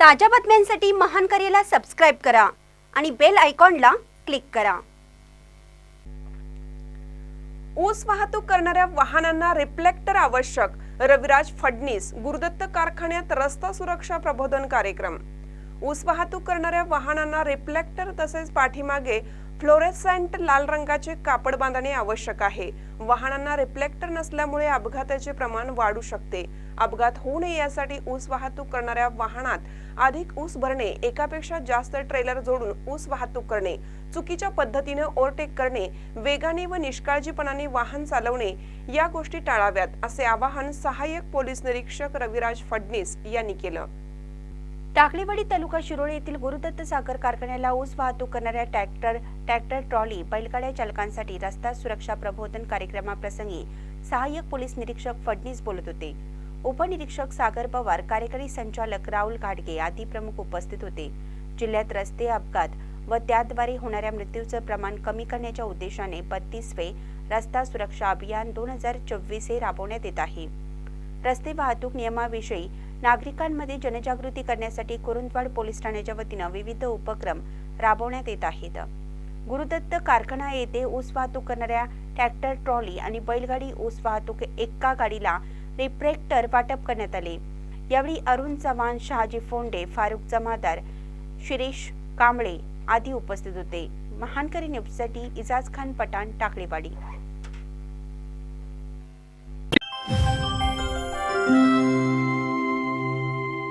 ताज्या बातम्यांसाठी महान करेला सबस्क्राईब करा आणि बेल आयकॉनला क्लिक करा. ऊस वाहतूक करणाऱ्या वाहनांना रिफ्लेक्टर आवश्यक. रविराज फडणीस गुरुदत्त कारखान्यात रस्ता सुरक्षा प्रबोधन कार्यक्रम. ऊस वाहतूक करणाऱ्या वाहनांना रिफ्लेक्टर तसेच पाठीमागे फ्लोरेसेंट लाल रंगाचे कापड बांधणे आवश्यक आहे. वाहनांना रिफ्लेक्टर नसल्यामुळे अपघाताचे प्रमाण वाढू शकते. अपघात होऊ नये यासाठी ऊस वाहतूक करणाऱ्या वाहनात अधिक ऊस भरणे एकापेक्षा जास्त ट्रेलर जोडून ऊस वाहतूक करणे चुकीच्या पद्धतीने ओव्हरटेक करणे वेगाने व निष्काळजीपणाने वाहन चालवणे या गोष्टी टाळाव्यात असे आवाहन सहाय्यक पोलीस निरीक्षक रविराज फडणीस यांनी केलं. टाकळीवाडी तालुका शिरोळे येथील गुरुदत्त साखर कारखान्याला ऊस वाहतूक करणाऱ्या ट्रॅक्टर ट्रॅक्टर ट्रॉली बैलगाड्या चालकांसाठी रस्ता सुरक्षा प्रबोधन कार्यक्रमाप्रसंगी सहाय्यक पोलीस निरीक्षक फडणीस बोलत होते. उपनिरीक्षक सागर पवार कार्यकारी संचालक राहुल घाटगे आदी प्रमुख उपस्थित होते. जिल्ह्यात रस्ते अपघात व त्याद्वारे होणाऱ्या मृत्यूचं प्रमाण कमी करण्याच्या उद्देशाने बत्तीसवे रस्ता सुरक्षा अभियान दोन हजार चोवीस हे राबवण्यात येत आहे. रस्ते वाहतूक नियमाविषयी नागरिकांमध्ये जनजागृती करण्यासाठी कुरुंदवाड पोलीस ठाण्याच्या वतीनं विविध उपक्रम राबवण्यात येत आहेत. गुरुदत्त कारखाना येथे ऊस वाहतूक करणाऱ्या ट्रॅक्टर ट्रॉली आणि बैलगाडी ऊस वाहतूक एका गाडीला रिफ्रेक्टर वाटप करण्यात आले. यावेळी अरुण चव्हाण शहाजी फोंडे फारुख जमादार शिरीष कांबळे आदी उपस्थित होते. महानकरी न्यूजसाठी इजाज खान पठाण टाकळेवाडी.